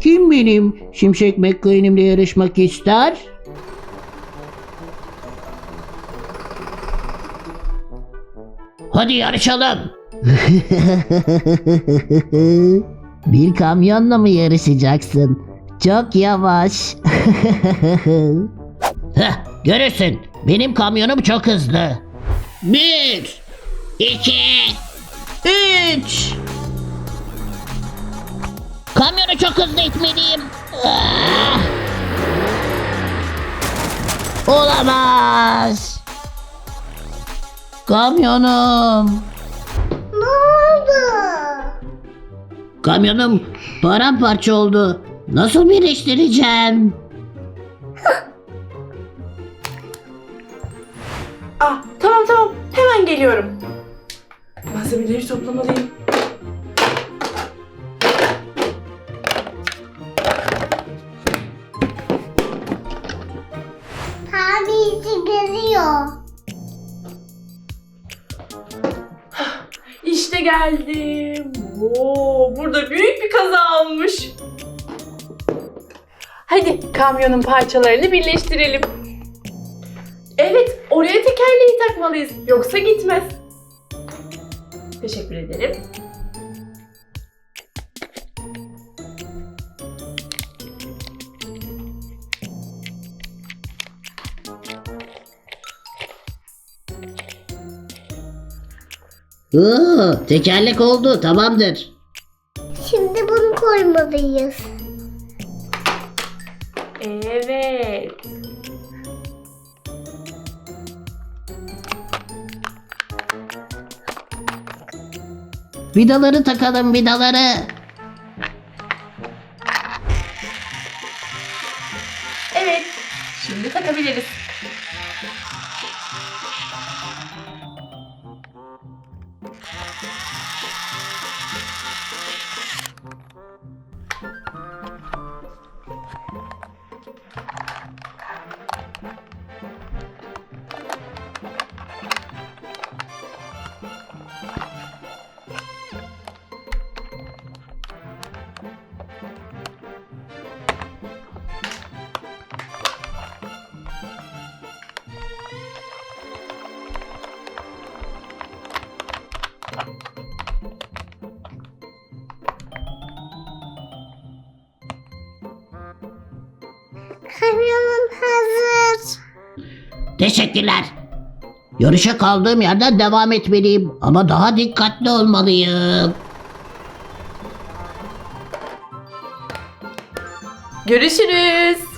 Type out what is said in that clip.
Kim benim Şimşek McQueen'imle yarışmak ister? Hadi yarışalım. Bir kamyonla mı yarışacaksın? Çok yavaş. Heh, görürsün. Benim kamyonum çok hızlı. Bir, iki, üç. Kamyonu çok hızlı itmeliyim. Ah! Olamaz. Kamyonum. Ne oldu? Kamyonum paramparça oldu. Nasıl birleştireceğim? Ah tamam tamam hemen geliyorum. Malzemeleri toplamalıyım. Tabisi geliyor. İşte geldim. Oo, burada büyük bir kaza olmuş. Hadi kamyonun parçalarını birleştirelim. Evet, oraya tekerleği takmalıyız. Yoksa gitmez. Teşekkür ederim. Oo, tekerlek oldu tamamdır. Şimdi bunu koymalıyız. Evet. Vidaları takalım vidaları. Evet. Şimdi takabiliriz. Kamyonum hazır. Teşekkürler. Yarışa kaldığım yerden devam etmeliyim ama daha dikkatli olmalıyım. Görüşürüz.